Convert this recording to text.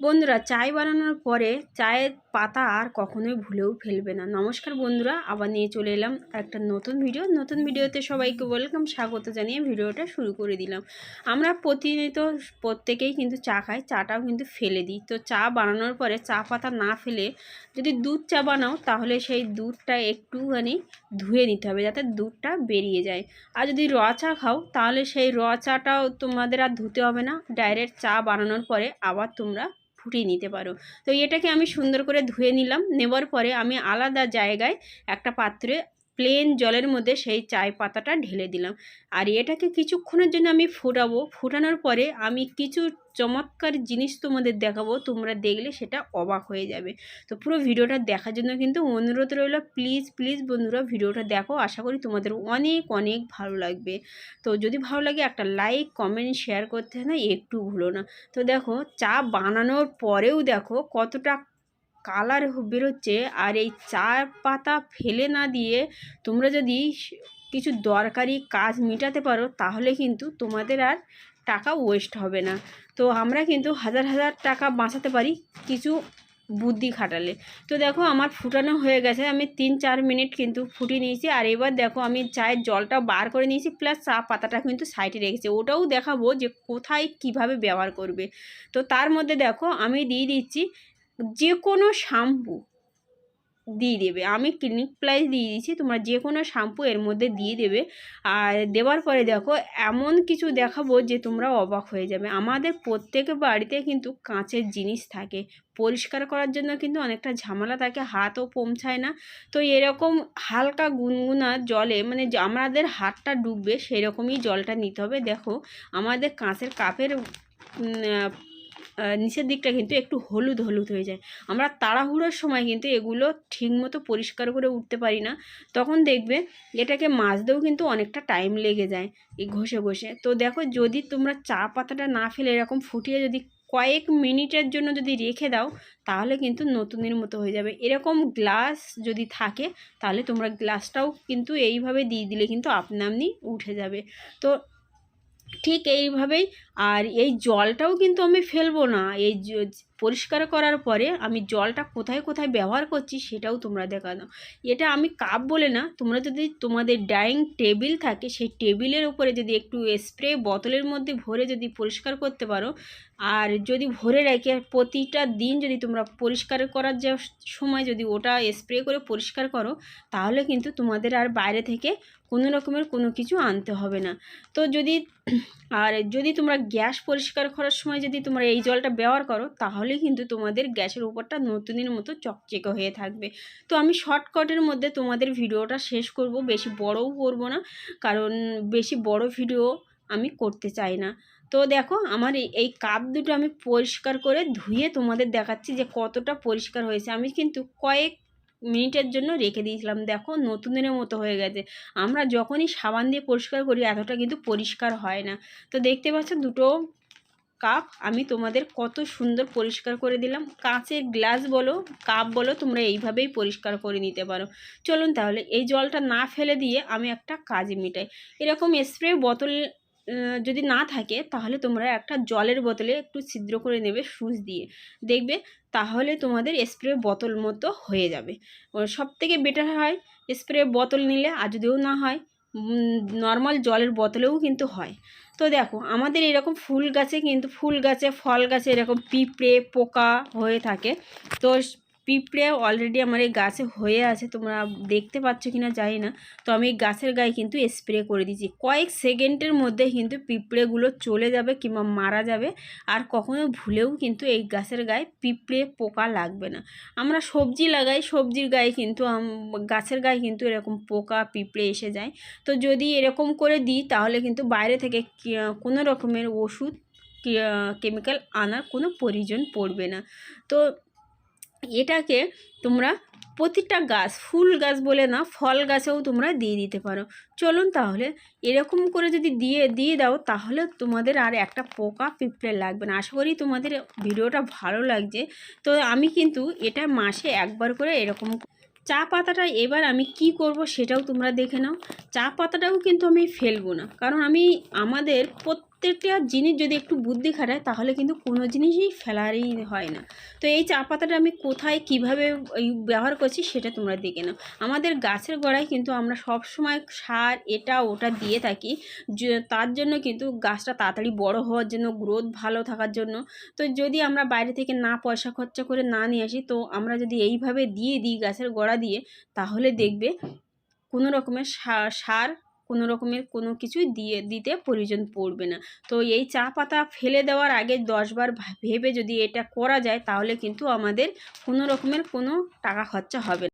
বন্ধুরা, চায় বানানোর পরে চায়ের পাতা আর কখনোই ভুলেও ফেলবে না। নমস্কার বন্ধুরা, আবার নিয়ে চলে এলাম একটা নতুন ভিডিও নতুন ভিডিওতে সবাইকে ওয়েলকাম স্বাগত জানিয়ে ভিডিওটা শুরু করে দিলাম। আমরা প্রতিনিয়ত প্রত্যেকেই কিন্তু চা খাই, চাটাও কিন্তু ফেলে দিই। তো চা বানানোর পরে চা পাতা না ফেলে যদি দুধ চা বানাও, তাহলে সেই দুধটা একটুখানি ধুয়ে নিতে হবে যাতে দুধটা বেরিয়ে যায়। আর যদি র চা খাও, তাহলে সেই র চাটাও তোমাদের আর ধুতে হবে না। ডাইরেক্ট চা বানানোর পরে আবার তোমরা ফুটিয়ে নিতে পারো। তো এটাকে আমি সুন্দর করে ধুয়ে নিলাম। নেবার পরে আমি আলাদা জায়গায় একটা পাত্রে প্লেন জলের মধ্যে সেই চায় পাতাটা ঢেলে দিলাম। আর এটাকে কিছুক্ষণের জন্য আমি ফুটাবো। ফুটানোর পরে আমি কিছু চমৎকার জিনিস তোমাদের দেখাবো। তোমরা দেখলে সেটা অবাক হয়ে যাবে। তো পুরো ভিডিওটা দেখার জন্য কিন্তু অনুরোধ রইল প্লিজ প্লিজ বন্ধুরা ভিডিওটা দেখো। আশা করি তোমাদের অনেক অনেক ভালো লাগবে। তো যদি ভালো লাগে একটা লাইক কমেন্ট শেয়ার করতে না, একটু ভুলো না। তো দেখো, চা বানানোর পরেও দেখো কতটা কালার বেরোচ্ছে আর এই চা পাতা ফেলে না দিয়ে তোমরা যদি কিছু দরকারি কাজ মেটাতে পারো, তাহলে কিন্তু তোমাদের আর টাকা ওয়েস্ট হবে না। তো আমরা কিন্তু হাজার হাজার টাকা বাঁচাতে পারি কিছু বুদ্ধি খাটালে। তো দেখো আমার ফুটানো হয়ে গেছে, আমি তিন চার মিনিট কিন্তু ফুটিয়ে নিয়েছি আর এবার দেখো আমি চায়ের জলটা বার করে নিয়েছি প্লাস চা পাতাটা কিন্তু সাইডে রেখেছি। ওটাও দেখাবো যে কোথায় কীভাবে ব্যবহার করবে। তো তার মধ্যে দেখো আমি দিয়ে দিচ্ছি যে কোনো শ্যাম্পু দিয়ে দেবে। আমি ক্লিনিক প্লাস দিয়ে দিচ্ছি, তোমরা যে কোনো শ্যাম্পু এর মধ্যে দিয়ে দেবে। আর দেওয়ার পরে দেখো, এমন কিছু দেখাবো যে তোমরা অবাক হয়ে যাবে। আমাদের প্রত্যেকের বাড়িতে কিন্তু কাঁচের জিনিস থাকে। পরিষ্কার করার জন্য কিন্তু অনেকটা ঝামেলা থাকে, হাতও পৌঁছায় না। তো এরকম হালকা গুনগুনা জলে মানে আমাদের হাতটা ডুববে, সেরকমই জলটা নিতে হবে। দেখো, আমাদের কাঁচের কাপের নিচের দিকটা কিন্তু একটু হলুদ হলুদ হয়ে যায়। আমরা তাড়াহুড়োর সময় কিন্তু এগুলো ঠিকমতো পরিষ্কার করে উঠতে পারি না। তখন দেখবে এটাকে মাজতেও কিন্তু অনেকটা টাইম লেগে যায় এই ঘষে ঘষে। তো দেখো যদি তোমরা চা পাতাটা না ফেলে এরকম ফুটিয়ে যদি কয়েক মিনিটের জন্য যদি রেখে দাও, তাহলে কিন্তু নতুনের মতো হয়ে যাবে। এরকম গ্লাস যদি থাকে, তাহলে তোমরা গ্লাসটাও কিন্তু এইভাবে দিয়ে দিলে কিন্তু আপনা আপনি উঠে যাবে। তো ঠিক এইভাবেই। আর এই জলটাও কিন্তু আমি ফেলব না। এই পরিষ্কার করার পরে আমি জলটা কোথায় কোথায় ব্যবহার করছি সেটাও তোমরা দেখানো। এটা আমি কাপ বলে না, তোমরা যদি তোমাদের ডাইনিং টেবিল থাকে সেই টেবিলের উপরে যদি একটু স্প্রে বোতলের মধ্যে ভরে যদি পরিষ্কার করতে পারো, আর যদি ভরে রেখে প্রতিটা দিন যদি তোমরা পরিষ্কার করার যে সময় যদি ওটা স্প্রে করে পরিষ্কার করো, তাহলে কিন্তু তোমাদের আর বাইরে থেকে কোনো রকমের কোনো কিছু আনতে হবে না। তো যদি আর যদি তোমরা গ্যাস পরিষ্কার করার সময় যদি তোমরা এই জলটা ব্যবহার করো, তাহলে কিন্তু তোমাদের গ্যাসের উপরটা নতুনের মতো চকচকে হয়ে থাকবে। তো আমি শর্টকাটের মধ্যে তোমাদের ভিডিওটা শেষ করব, বেশি বড়ও করব না, কারণ বেশি বড় ভিডিও আমি করতে চাই না। তো দেখো, আমার এই কাপ দুটো আমি পরিষ্কার করে ধুয়ে তোমাদের দেখাচ্ছি যে কতটা পরিষ্কার হয়েছে। আমি কিন্তু কয়েক মিনিটের জন্য রেখে দিয়েছিলাম। দেখো, নতুনের মতো হয়ে গেছে। আমরা যখনই সাবান দিয়ে পরিষ্কার করি, এতটা কিন্তু পরিষ্কার হয় না। তো দেখতে পাচ্ছ, দুটো কাপ, আমি তোমাদের কত সুন্দর পরিষ্কার করে দিলাম। কাঁচের গ্লাস বলো, কাপ বলো, তোমরা এইভাবেই পরিষ্কার করে নিতে পারো। চলুন তাহলে, এই জলটা না ফেলে দিয়ে আমি একটা কাজে মিটাই। এরকম স্প্রে বোতল যদি না থাকে, তাহলে তোমরা একটা জলের বোতলে একটু ছিদ্র করে নেবে, সুচ দিয়ে। দেখবে, তাহলে তোমাদের স্প্রে বোতল মতো হয়ে যাবে। সব থেকে বেটার হয় স্প্রে বোতল নিলে, আর যদিও না হয় নর্মাল জলের বোতলেও কিন্তু হয়। তো দেখো, আমাদের এরকম ফুল গাছে কিন্তু ফুল গাছে, ফল গাছে এরকম পিঁপড়ে, পোকা হয়ে থাকে। তো পিঁপড়ে অলরেডি আমার এই গাছে হয়ে আছে, তোমরা দেখতে পাচ্ছ কি না জানি না। তো আমি এই গাছের গায়ে কিন্তু স্প্রে করে দিচ্ছি কয়েক সেকেন্ডের মধ্যে কিন্তু পিঁপড়েগুলো চলে যাবে কিংবা মারা যাবে, আর কখনো ভুলেও কিন্তু এই গাছের গায়ে পিঁপড়ে পোকা লাগবে না। আমরা সবজি লাগাই, সবজির গায়ে কিন্তু গাছের গায়ে কিন্তু এরকম পোকা, পিঁপড়ে এসে যায়। তো যদি এরকম করে দিই, তাহলে কিন্তু বাইরে থেকে কোনো রকমের ওষুধ কেমিক্যাল আনার কোনো প্রয়োজন পড়বে না। তো এটাকে তোমরা প্রতিটা গাছ, ফুল গাছ বলে না, ফল গাছেও তোমরা দিয়ে দিতে পারো। চলুন তাহলে এরকম করে যদি দিয়ে দিয়ে দাও, তাহলে তোমাদের আর একটা পোকা পিঁপড়ে লাগবে না। আশা করি তোমাদের ভিডিওটা ভালো লাগছে। তো আমি কিন্তু এটা মাসে একবার করে এরকম চা পাতাটা এবার আমি কি করব সেটাও তোমরা দেখে নাও। চা পাতাটাও কিন্তু আমি ফেলব না। কারণ আমি, আমাদের প্রত্যেকটা জিনিস যদি একটু বুদ্ধি খাটায়, তাহলে কিন্তু কোনো জিনিসই ফেলারই হয় না। তো এই চা পাতাটা আমি কোথায় কীভাবে ব্যবহার করছি সেটা তোমরা দেখে নাও। আমাদের গাছের গোড়ায় কিন্তু আমরা সব সময় সার এটা ওটা দিয়ে থাকি তার জন্য কিন্তু গাছটা তাড়াতাড়ি বড় হওয়ার জন্য, গ্রোথ ভালো থাকার জন্য। তো যদি আমরা বাইরে থেকে না পয়সা খরচা করে না নিয়ে আসি, তো আমরা যদি এইভাবে দিয়ে দিই গাছের গোড়া দিয়ে, তাহলে দেখবে কোনো রকমের সার কোনো রকমের কোনো কিছুই দিয়ে, দিতে প্রয়োজন পড়বে না। তো এই চা পাতা ফেলে দেওয়ার আগে দশবার ভেবে যদি এটা করা যায় তাহলে কিন্তু আমাদের কোনো রকমের কোনো টাকা খরচা হবে না।